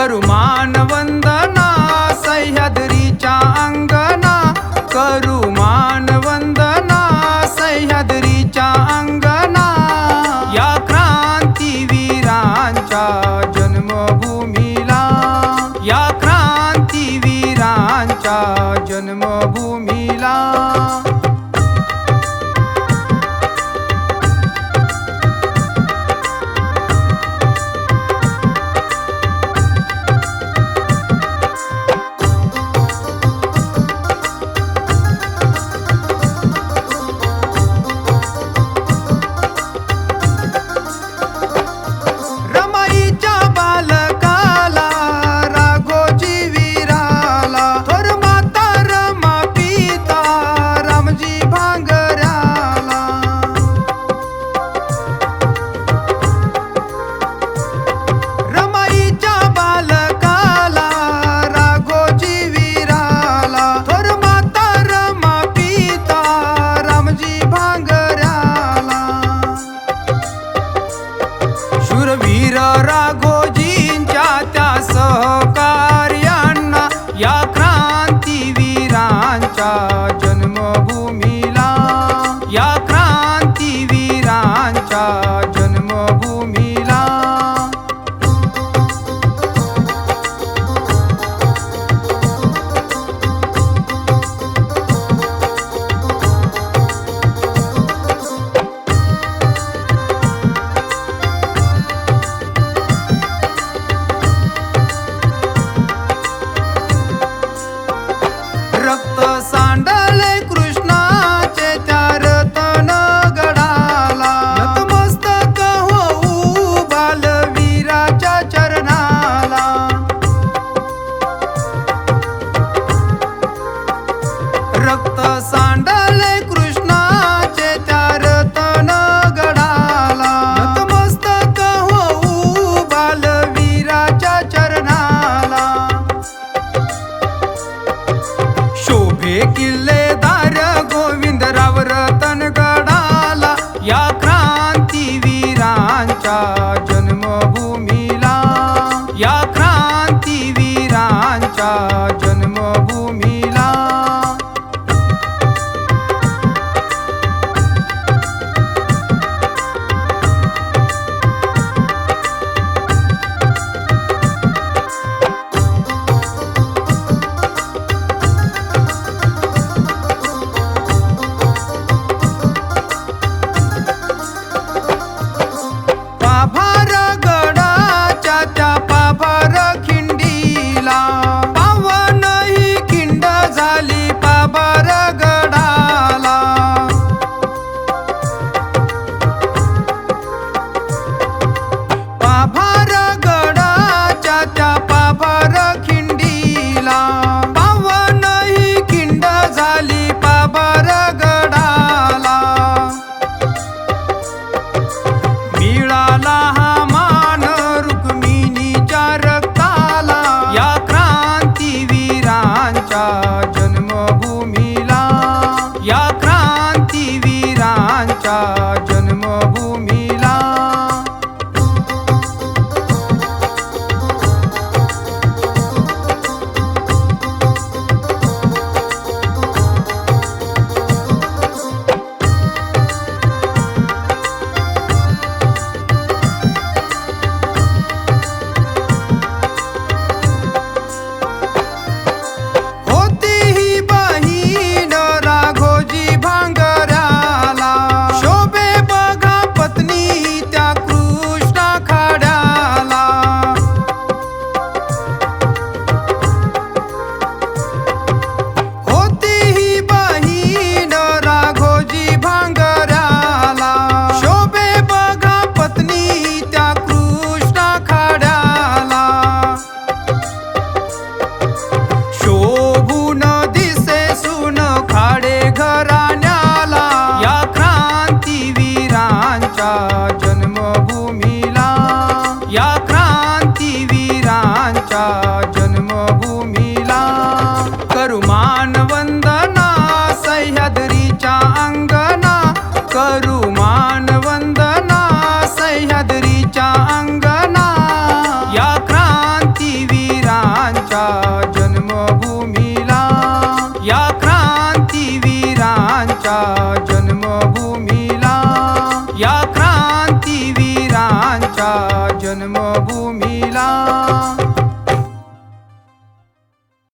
करुमान वंदना सह्यद्रीच्या अंगना. करुमान वंदना सह्यद्रीच्या अंगना. या क्रांतीवीरांच्या जन्मभूमीला. या क्रांतीवीरांच्या जन्मभूमीला. வீரராகோஜி जन्मभूमीला या क्रांतीवीरांच्या जन्मभूमी